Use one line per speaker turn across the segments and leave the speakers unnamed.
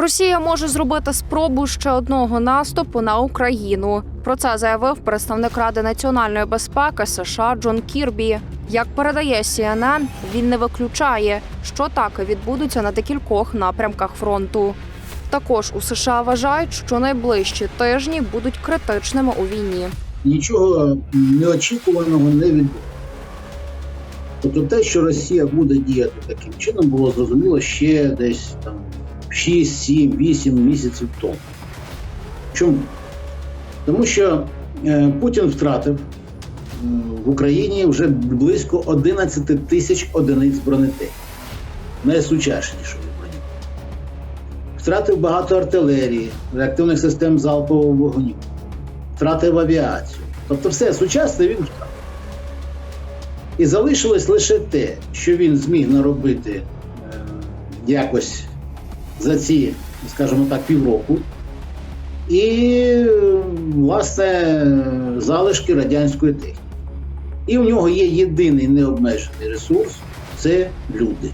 Росія може зробити спробу ще одного наступу на Україну. Про це заявив представник Ради національної безпеки США Джон Кірбі. Як передає CNN, він не виключає, що атаки відбудуться на декількох напрямках фронту. Також у США вважають, що найближчі тижні будуть критичними у війні.
нічого неочікуваного не відбулося. Тобто те, що Росія буде діяти таким чином, було зрозуміло ще десь там 6, 7, 8 місяців тому. Чому? Тому що е, Путін втратив е, в Україні вже близько 11 тисяч одиниць бронетехніки, найсучаснішої броні. Втратив багато артилерії, реактивних систем залпового вогню втратив авіацію. Тобто все сучасне він втратив. І залишилось лише те, що він зміг наробити е, якось за ці, скажімо так, півроку. І, власне, залишки радянської техніки. І в нього є єдиний необмежений ресурс це люди,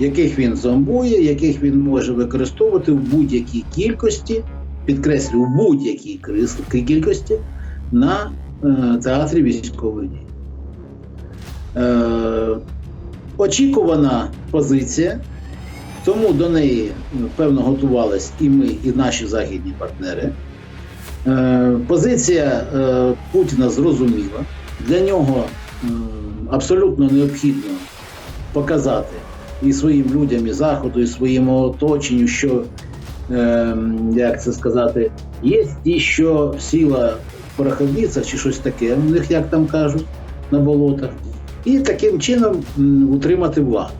яких він зомбує, яких він може використовувати в будь-якій кількості, підкреслю, в будь-якій кількості на е, театрі військової дії. Е, очікувана позиція, тому до неї певно готувались і ми, і наші західні партнери. Е, позиція е, Путіна зрозуміла. Для нього е, абсолютно необхідно показати і своїм людям, і заходу, і своєму оточенню, що як це сказати, є ті, що сіла в пороховницях чи щось таке, у них як там кажуть, на болотах, і таким чином утримати владу.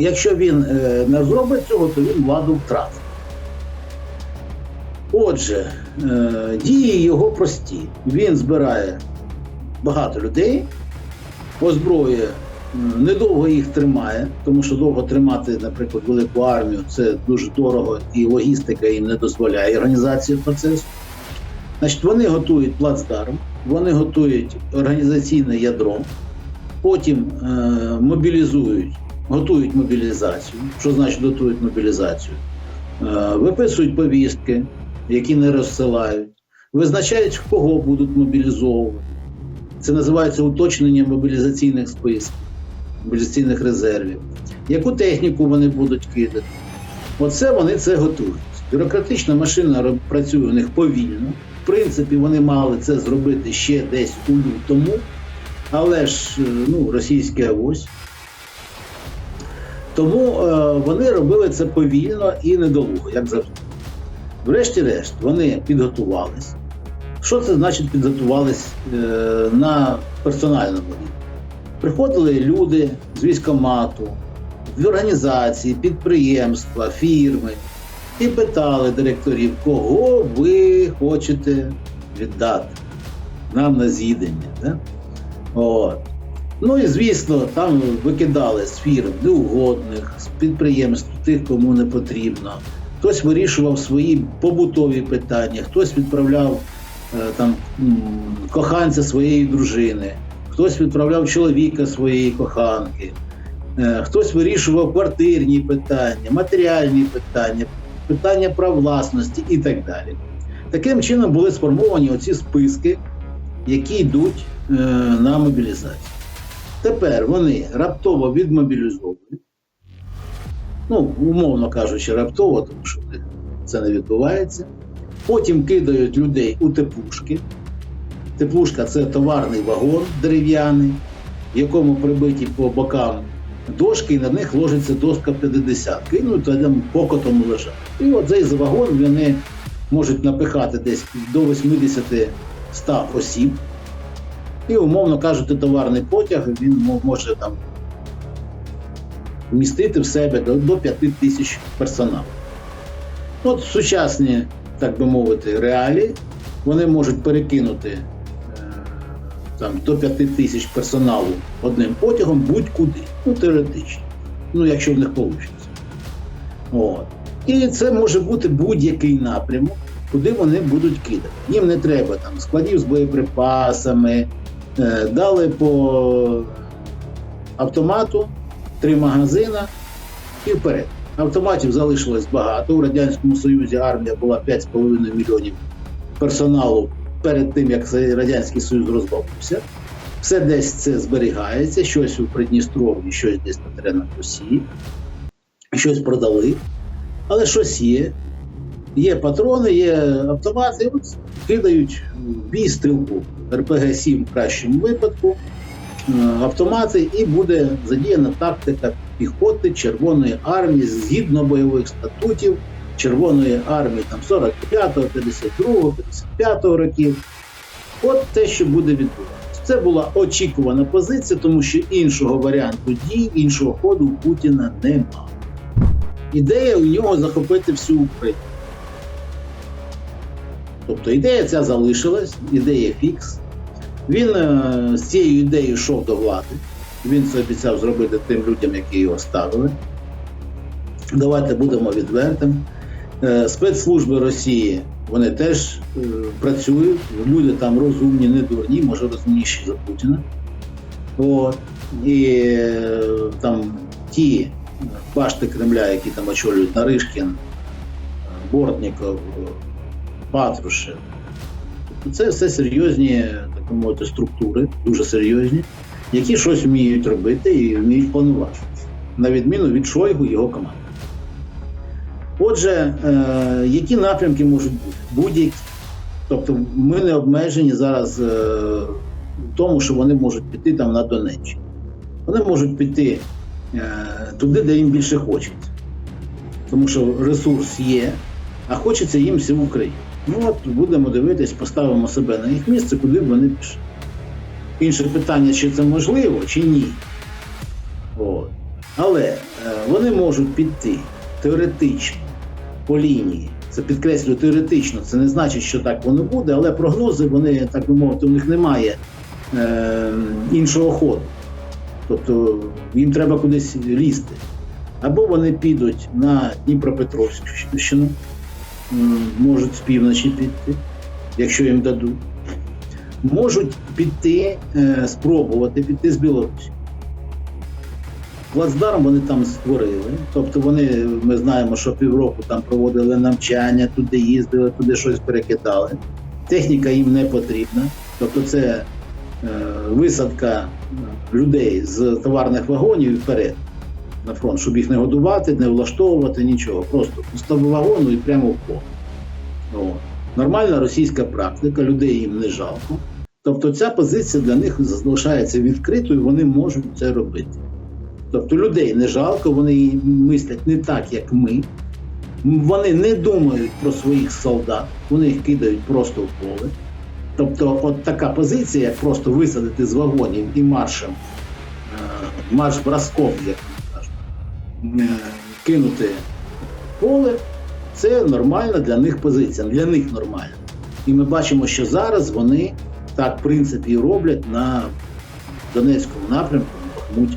Якщо він е, не зробить цього, то він владу втратить. Отже, е, дії його прості. Він збирає багато людей, озброює Недовго їх тримає, тому що довго тримати, наприклад, велику армію це дуже дорого, і логістика їм не дозволяє організацію процесу. Значить, вони готують плацдарм, вони готують організаційне ядро, потім е, мобілізують, готують мобілізацію. Що значить готують мобілізацію? Е, виписують повістки, які не розсилають, визначають, кого будуть мобілізовувати. Це називається уточнення мобілізаційних списків, мобілізаційних резервів. Яку техніку вони будуть кидати? Оце вони це готують. Бюрократична машина працює у них повільно. В принципі, вони мали це зробити ще десь у лютому, але ж е, ну, російське авось. Тому е, вони робили це повільно і недолуго, як завжди. Врешті-решт, вони підготувались. Що це значить підготувались е, на персональному рівні? Приходили люди з військомату, в організації, підприємства, фірми і питали директорів, кого ви хочете віддати нам на з'їдення. Да? От. Ну і звісно, там викидали з фірм неугодних, з підприємств, тих, кому не потрібно. Хтось вирішував свої побутові питання, хтось відправляв е, там коханця своєї дружини, хтось відправляв чоловіка своєї коханки, е, хтось вирішував квартирні питання, матеріальні питання, питання прав власності і так далі. Таким чином були сформовані оці списки, які йдуть е, на мобілізацію. Тепер вони раптово відмобілізовують. Ну, умовно кажучи, раптово, тому що це не відбувається. Потім кидають людей у теплушки. Теплушка це товарний вагон дерев'яний, в якому прибиті по бокам дошки, і на них ложиться доска 50. Ну, там покотом лежать. І от цей вагон вони можуть напихати десь до 80-100 осіб. І, умовно кажучи, товарний потяг він може там вмістити в себе до, до 5 тисяч персоналу. От сучасні, так би мовити, реалії, вони можуть перекинути е, там, до 5 тисяч персоналу одним потягом будь-куди. Ну, теоретично. Ну, якщо в них вийде. І це може бути будь-який напрямок, куди вони будуть кидати. Їм не треба там складів з боєприпасами, дали по автомату три магазина і вперед. Автоматів залишилось багато. У Радянському Союзі армія була 5,5 мільйонів персоналу перед тим, як Радянський Союз розбавився. Все десь це зберігається, щось у Придністров'ї, щось десь на теренах Росії, щось продали, але щось є. Є патрони, є автомати, от кидають в бій стрілку. РПГ-7 в кращому випадку, е, автомати, і буде задіяна тактика піхоти Червоної армії згідно бойових статутів Червоної армії там 45-го, 52-го, 55-го років. От те, що буде відбуватися. Це була очікувана позиція, тому що іншого варіанту дій, іншого ходу Путіна нема. Ідея у нього захопити всю Україну. Тобто ідея ця залишилась, ідея фікс. Він е, з цією ідеєю йшов до влади. Він це обіцяв зробити тим людям, які його ставили. Давайте будемо відвертим. Е, спецслужби Росії вони теж е, працюють. Люди там розумні, не дурні, може розумніші за Путіна. От. І там ті башти Кремля, які там очолюють Наришкін, Бортніков, Патрушев. Це все серйозні, так мовити, структури, дуже серйозні, які щось вміють робити і вміють планувати, на відміну від Шойгу і його команди. Отже, е, які напрямки можуть бути? Будь-які. Тобто ми не обмежені зараз е, в тому, що вони можуть піти там на Донеччину. Вони можуть піти е, туди, де їм більше хочеться. Тому що ресурс є, а хочеться їм всю Україну. Ну от будемо дивитись, поставимо себе на їх місце, куди б вони пішли. Інше питання, чи це можливо, чи ні. От. Але е, вони можуть піти теоретично по лінії. Це підкреслюю теоретично, це не значить, що так воно буде, але прогнози, вони, так би мовити, у них немає е, іншого ходу. Тобто їм треба кудись лізти. Або вони підуть на Дніпропетровщину, м, можуть з півночі піти, якщо їм дадуть. Можуть піти, е, спробувати піти з Білорусі. Плацдарм вони там створили. Тобто вони, ми знаємо, що півроку там проводили навчання, туди їздили, туди щось перекидали. Техніка їм не потрібна. Тобто це е, висадка людей з товарних вагонів вперед на фронт, щоб їх не годувати, не влаштовувати, нічого. Просто пустив вагону і прямо в поле. От. Нормальна російська практика, людей їм не жалко. Тобто ця позиція для них залишається відкритою, вони можуть це робити. Тобто людей не жалко, вони мислять не так, як ми. Вони не думають про своїх солдат, вони їх кидають просто в поле. Тобто, от така позиція, як просто висадити з вагонів і маршем, е, марш броском, як кинути поле, це нормальна для них позиція. Для них нормально. І ми бачимо, що зараз вони так, в принципі, роблять на Донецькому напрямку, на Бахмуті.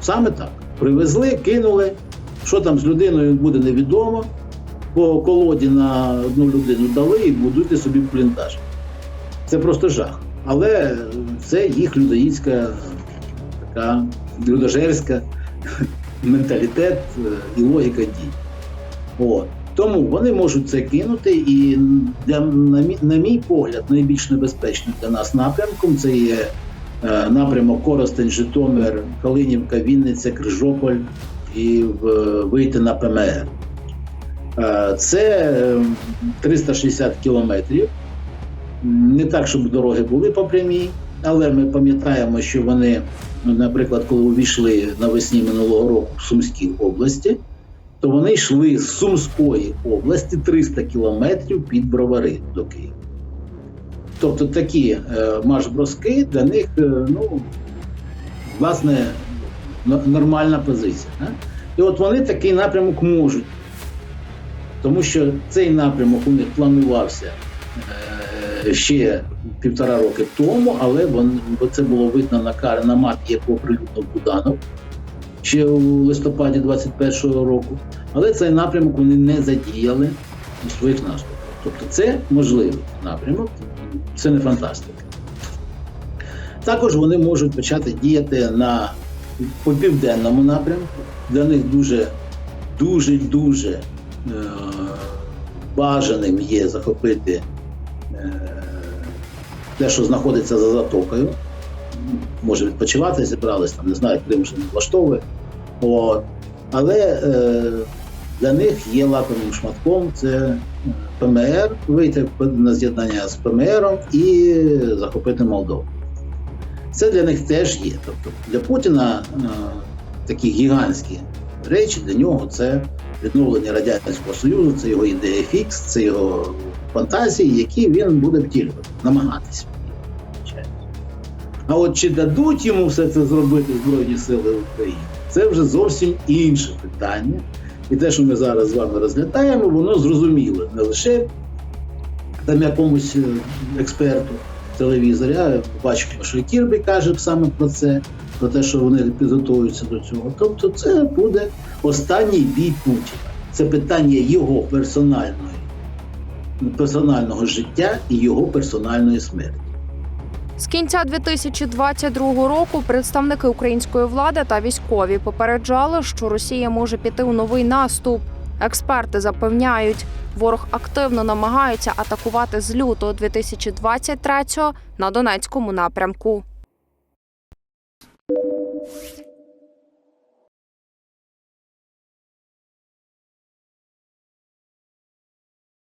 Саме так. Привезли, кинули. Що там з людиною буде невідомо. По колоді на одну людину дали і будуйте собі бліндаж. Це просто жах. Але це їх людоїдська, така людожерська менталітет е, і логіка дій. От. Тому вони можуть це кинути, і для, на, мій, на мій погляд, найбільш небезпечним для нас напрямком це є е, напрямок Коростень, Житомир, Калинівка, Вінниця, Крижополь і в, вийти на ПМР. Е, це е, 360 кілометрів. Не так, щоб дороги були по прямій, але ми пам'ятаємо, що вони, наприклад, коли увійшли навесні минулого року в Сумській області, то вони йшли з Сумської області 300 кілометрів під Бровари до Києва. Тобто такі е, марш-броски для них, е, ну, власне, нормальна позиція. Да? І от вони такий напрямок можуть, тому що цей напрямок у них планувався е, ще півтора роки тому, але бо це було видно на кар на мапі, яку оприлюднив Буданов ще у листопаді 21-го року. Але цей напрямок вони не задіяли у своїх наступах. Тобто це можливий напрямок, це не фантастика. Також вони можуть почати діяти на по південному напрямку. Для них дуже дуже дуже е, бажаним є захопити те, що знаходиться за затокою. Може відпочивати зібрались, там не знаю, Крим вже не влаштовує. Але е, для них є лакомим шматком це е, ПМР, вийти на з'єднання з ПМРом і захопити Молдову. Це для них теж є. Тобто для Путіна е, такі гігантські речі для нього це відновлення Радянського Союзу, це його ідея фікс, це його фантазії, які він буде втілювати, намагатися. А от чи дадуть йому все це зробити Збройні Сили України, це вже зовсім інше питання. І те, що ми зараз з вами розглядаємо, воно зрозуміло не лише там якомусь е, експерту в телевізорі, а бачимо, що Кірбі каже саме про це, про те, що вони підготуються до цього. Тобто, це буде останній бій Путіна. Це питання його персональної, персонального життя і його персональної смерті.
З кінця 2022 року представники української влади та військові попереджали, що Росія може піти у новий наступ. Експерти запевняють, ворог активно намагається атакувати з лютого 2023 на Донецькому напрямку.